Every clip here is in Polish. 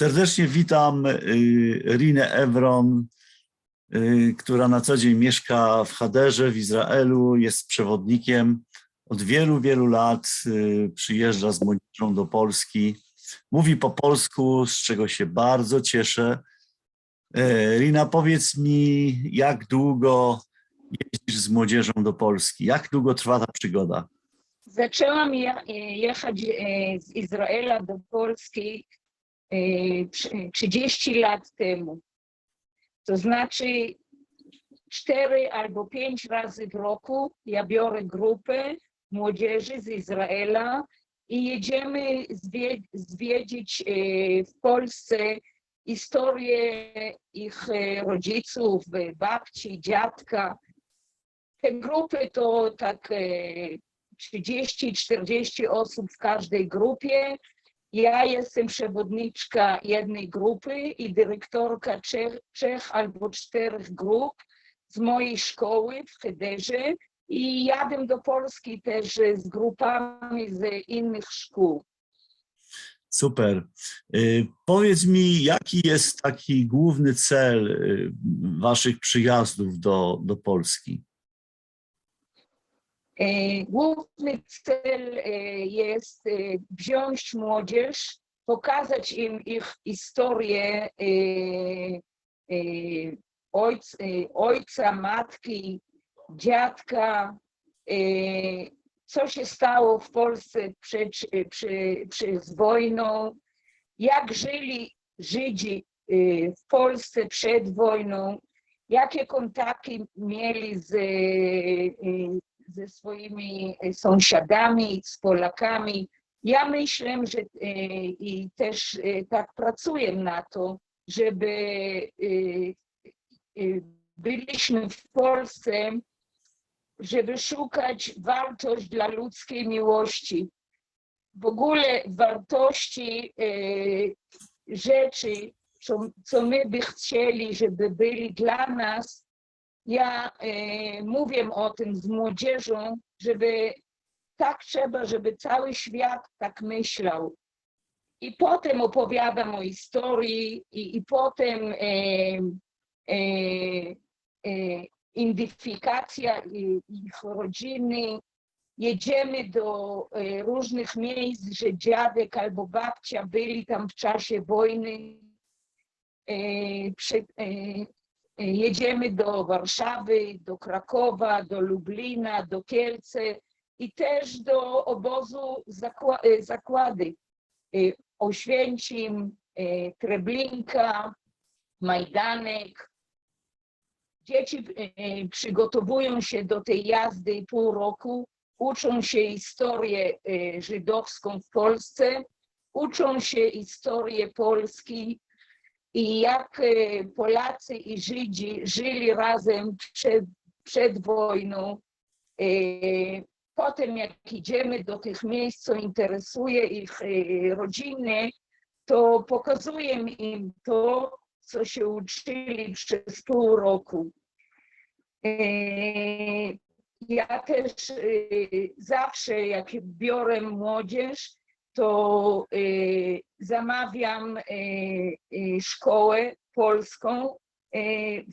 Serdecznie witam y, Rinę Evron, y, która na co dzień mieszka w Haderze w Izraelu, jest przewodnikiem. Od wielu, wielu lat y, przyjeżdża z młodzieżą do Polski. Mówi po polsku, z czego się bardzo cieszę. E, Rina, powiedz mi, jak długo jeździsz z młodzieżą do Polski? Jak długo trwa ta przygoda? Zaczęłam e, jechać e, z Izraela do Polski 30 lat temu. To znaczy cztery albo pięć razy w roku ja biorę grupę młodzieży z Izraela i jedziemy zwie- zwiedzić e, w Polsce historię ich e, rodziców, babci, dziadka. Te grupy to tak e, 30-40 osób w każdej grupie. Ja jestem przewodniczka jednej grupy i dyrektorka trzech, trzech albo czterech grup z mojej szkoły w Hederze i jadę do Polski też z grupami z innych szkół. Super. Y, Powiedz mi, jaki jest taki główny cel y, waszych przyjazdów do, do Polski? E, Główny cel e, jest e, wziąć młodzież, pokazać im ich historię ojc, ojca, matki, dziadka, co się stało w Polsce przed, przy, wojną, jak żyli Żydzi w Polsce przed wojną, jakie kontakty mieli z ze swoimi e, sąsiadami, z Polakami. Ja myślę, że e, i też e, tak pracuję na to, żeby byliśmy w Polsce, żeby szukać wartość dla ludzkiej miłości. W ogóle wartości rzeczy, co, co my by chcieli, żeby byli dla nas, ja e, mówię o tym z młodzieżą, żeby tak trzeba, żeby cały świat tak myślał. I potem opowiadam o historii i, i potem e, identyfikacja ich rodziny. Jedziemy do różnych miejsc, że dziadek albo babcia byli tam w czasie wojny. Jedziemy do Warszawy, do Krakowa, do Lublina, do Kielce i też do obozu e, zakłady e, Oświęcim, e, Treblinka, Majdanek. Dzieci przygotowują się do tej jazdy pół roku, uczą się historię żydowską w Polsce, uczą się historię Polski, i jak e, Polacy i Żydzi żyli razem przed, przed wojną. E, Potem jak idziemy do tych miejsc, co interesuje ich e, rodziny, to pokazuję im to, co się uczyli przez pół roku. Ja też zawsze, jak biorę młodzież, to y, zamawiam y, y, szkołę polską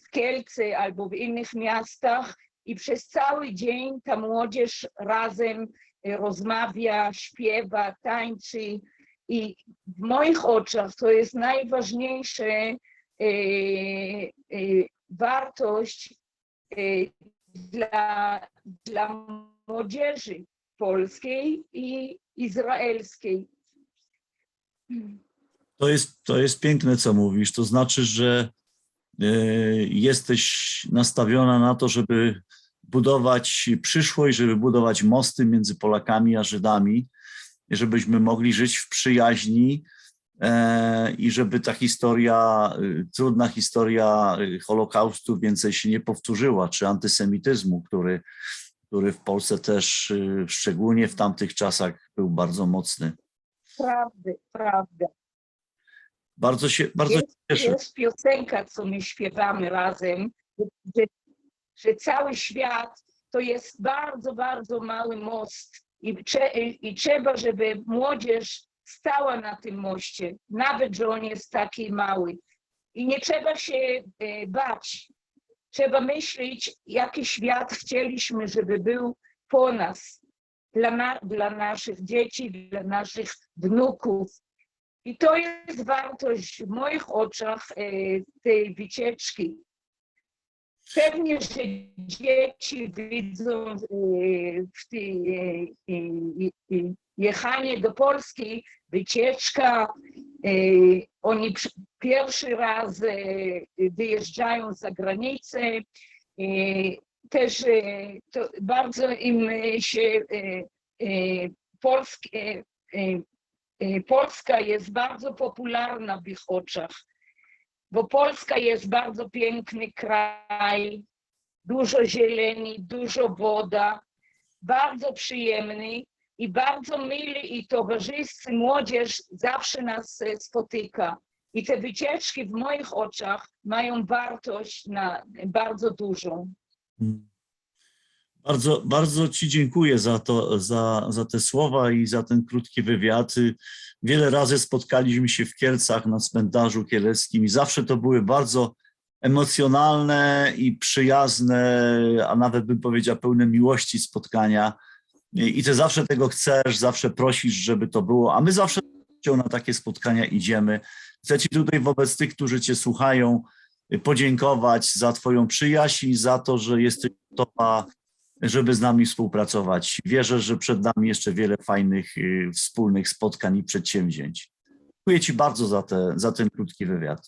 w Kielce albo w innych miastach i przez cały dzień ta młodzież razem rozmawia, śpiewa, tańczy i w moich oczach to jest najważniejsza wartość dla, dla młodzieży polskiej i izraelskiej. To jest, to jest piękne, co mówisz. To znaczy, że e, jesteś nastawiona na to, żeby budować przyszłość, żeby budować mosty między Polakami a Żydami, żebyśmy mogli żyć w przyjaźni e, i żeby ta historia, e, trudna historia Holokaustu więcej się nie powtórzyła, czy antysemityzmu, który, który w Polsce też, e, szczególnie w tamtych czasach, był bardzo mocny. Prawda, prawda. Bardzo się, bardzo się Jest, cieszę. jest piosenka, co my śpiewamy razem, że, że cały świat to jest bardzo, bardzo mały most i, trze, i trzeba, żeby młodzież stała na tym moście, nawet że on jest taki mały. I nie trzeba się e, bać. Trzeba myśleć, jaki świat chcieliśmy, żeby był po nas, dla, na, dla naszych dzieci, dla naszych wnuków. I to jest wartość w moich oczach e, tej wycieczki. Pewnie, że dzieci widzą e, w tej e, jechanie do Polski, wycieczka, oni pierwszy raz e, wyjeżdżają za granicę. e, Też e, to bardzo im się Polsk, Polska jest bardzo popularna w ich oczach, bo Polska jest bardzo piękny kraj, dużo zieleni, dużo woda, bardzo przyjemny i bardzo mili i towarzyscy młodzież zawsze nas spotyka. I te wycieczki w moich oczach mają wartość na bardzo dużą. Mm. Bardzo, bardzo Ci dziękuję za, to, za, za te słowa i za ten krótki wywiad. Wiele razy spotkaliśmy się w Kielcach na cmentarzu kieleckim i zawsze to były bardzo emocjonalne i przyjazne, a nawet bym powiedział pełne miłości spotkania. I Ty zawsze tego chcesz, zawsze prosisz, żeby to było, a my zawsze na takie spotkania idziemy. Chcę Ci tutaj wobec tych, którzy Cię słuchają, y, podziękować za Twoją przyjaźń i za to, że jesteś gotowa, żeby z nami współpracować. Wierzę, że przed nami jeszcze wiele fajnych y, wspólnych spotkań i przedsięwzięć. Dziękuję Ci bardzo za, te, za ten krótki wywiad.